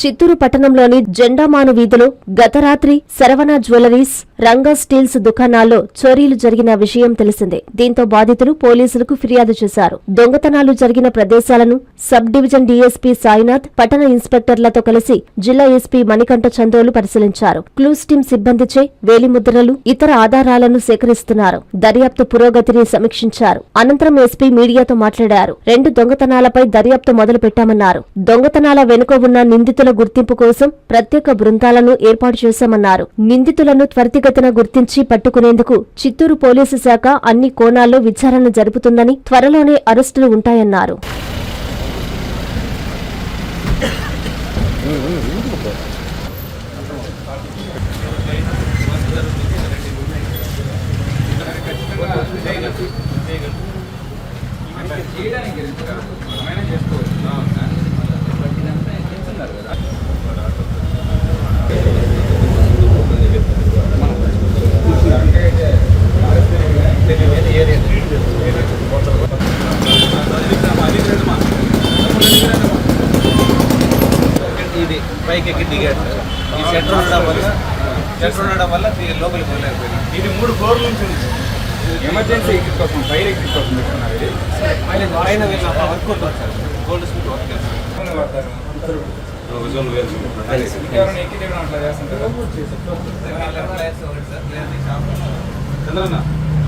చిత్తూరు పట్టణంలోని జెండామాను వీధిలో గత రాత్రి శరవణ జ్యువెలరీస్ రంగా స్టీల్స్ దుకాణాల్లో చోరీలు జరిగిన విషయం తెలిసిందే. దీంతో బాధితులు పోలీసులకు ఫిర్యాదు చేశారు. దొంగతనాలు జరిగిన ప్రదేశాలను సబ్ డివిజన్ డీఎస్పీ సాయినాథ్ పట్టణ ఇన్స్పెక్టర్లతో కలిసి జిల్లా ఎస్పీ మణికంఠ చందోలు పరిశీలించారు. క్లూస్ టీం సిబ్బందిచే వేలిముద్రలు ఇతర ఆధారాలను సేకరిస్తున్నారు. దర్యాప్తు పురోగతిని సమీక్షించారు. అనంతరం ఎస్పీ మీడియాతో మాట్లాడారు. రెండు దొంగతనాలపై దర్యాప్తు మొదలు పెట్టామన్నారు దొంగతనాల వెనుక ఉన్న నిందితుల గుర్తింపు కోసం ప్రత్యేక బృందాలను ఏర్పాటు చేశామన్నారు. నిందితులను త్వరితగతిన గుర్తించి పట్టుకునేందుకు చిత్తూరు పోలీసు శాఖ అన్ని కోణాల్లో విచారణ జరుపుతుందని త్వరలోనే అరెస్టులు ఉంటాయన్నారు. చేయడానికి పైకి ఎక్కి దిగాడు. ఈ సెంటర్ ఉండడం వల్ల సెంటర్ ఉండడం వల్ల లోపలికి పోలేకపోయినా ఇది మూడు ఫ్లోర్ల నుంచి ఉంది. ఎమర్జెన్సీ ఎగ్జిట్ కోసం ఫైర్ ఎగ్జిట్ కోసం పెట్టుకున్నారు ఇది. పైన వీళ్ళ work sir. Goldsmith work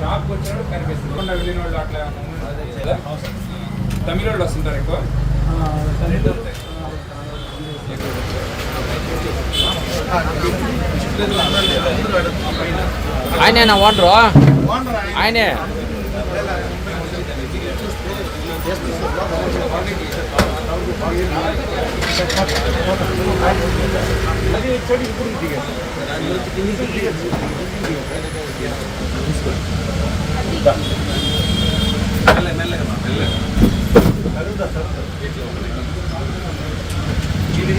షాప్కి వచ్చినప్పుడు కనిపిస్తుంది కొండ వెళ్ళిన వాళ్ళు అట్లా? తమిళ వాళ్ళు వస్తుంటారు ఎక్కువ? ఆయనే నా ఓనరు ఆయనే మెల్ల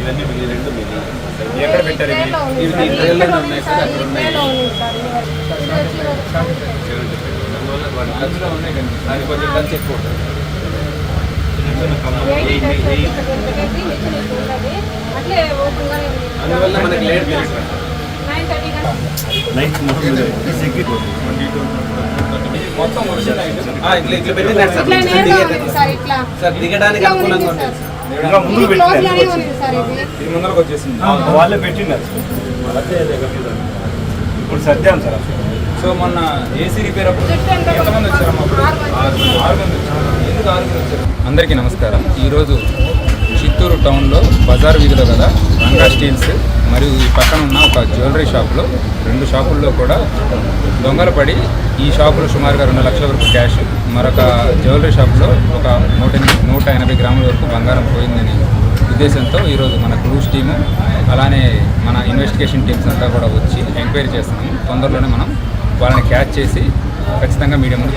ఇవన్నీ మీ రెండు మీ ఎక్కడ పెట్టారు ఇవి ఉన్నాయి సార్ అక్కడ ఉన్నాయి అందువల్ల వాటి అందులో ఉన్నాయి కనిపిస్తుంది దానికి కొంచెం ఖర్చు ఎక్కువ ఉంటుంది అందువల్ల మనకి లేట్ మొత్తం ఒరిజినల్ ఐటమ్ ఆ, ఇట్లా ఇట్లా పెట్టినారు సార్. ఇట్లా. సార్ దిగడానికి అనుకూలంగా ఉంటుంది సార్. ఇది ముందరకు వచ్చేసింది. వాళ్ళే పెట్టినారు. ఇప్పుడు సర్దాం సార్ సో మొన్న ఏసీ రిపేర్ అప్పుడు ఎంతమంది అప్పుడు? ఆరు మంది. వచ్చారు. ఎందుకు ఆరుగురు వచ్చారు? అందరికీ నమస్కారం. ఈరోజు చిత్తూరు టౌన్లో బజార్ వీధిలో కదా? రంగా స్టీల్స్. మరియు ఈ పక్కన ఉన్న ఒక జ్యువెలరీ షాప్లో రెండు షాపుల్లో కూడా దొంగలు పడి ఈ షాపులో సుమారుగా రెండు లక్షల వరకు క్యాష్ మరొక జ్యువెలరీ షాప్లో ఒక నూట నూట ఎనభై గ్రాముల వరకు బంగారం పోయిందని ఉద్దేశంతో ఈరోజు మన క్లూస్ టీము అలానే మన ఇన్వెస్టిగేషన్ టీమ్స్ అంతా కూడా వచ్చి ఎంక్వైరీ చేస్తున్నాము. తొందరలోనే మనం వాళ్ళని క్యాచ్ చేసి ఖచ్చితంగా మీడియా ముందు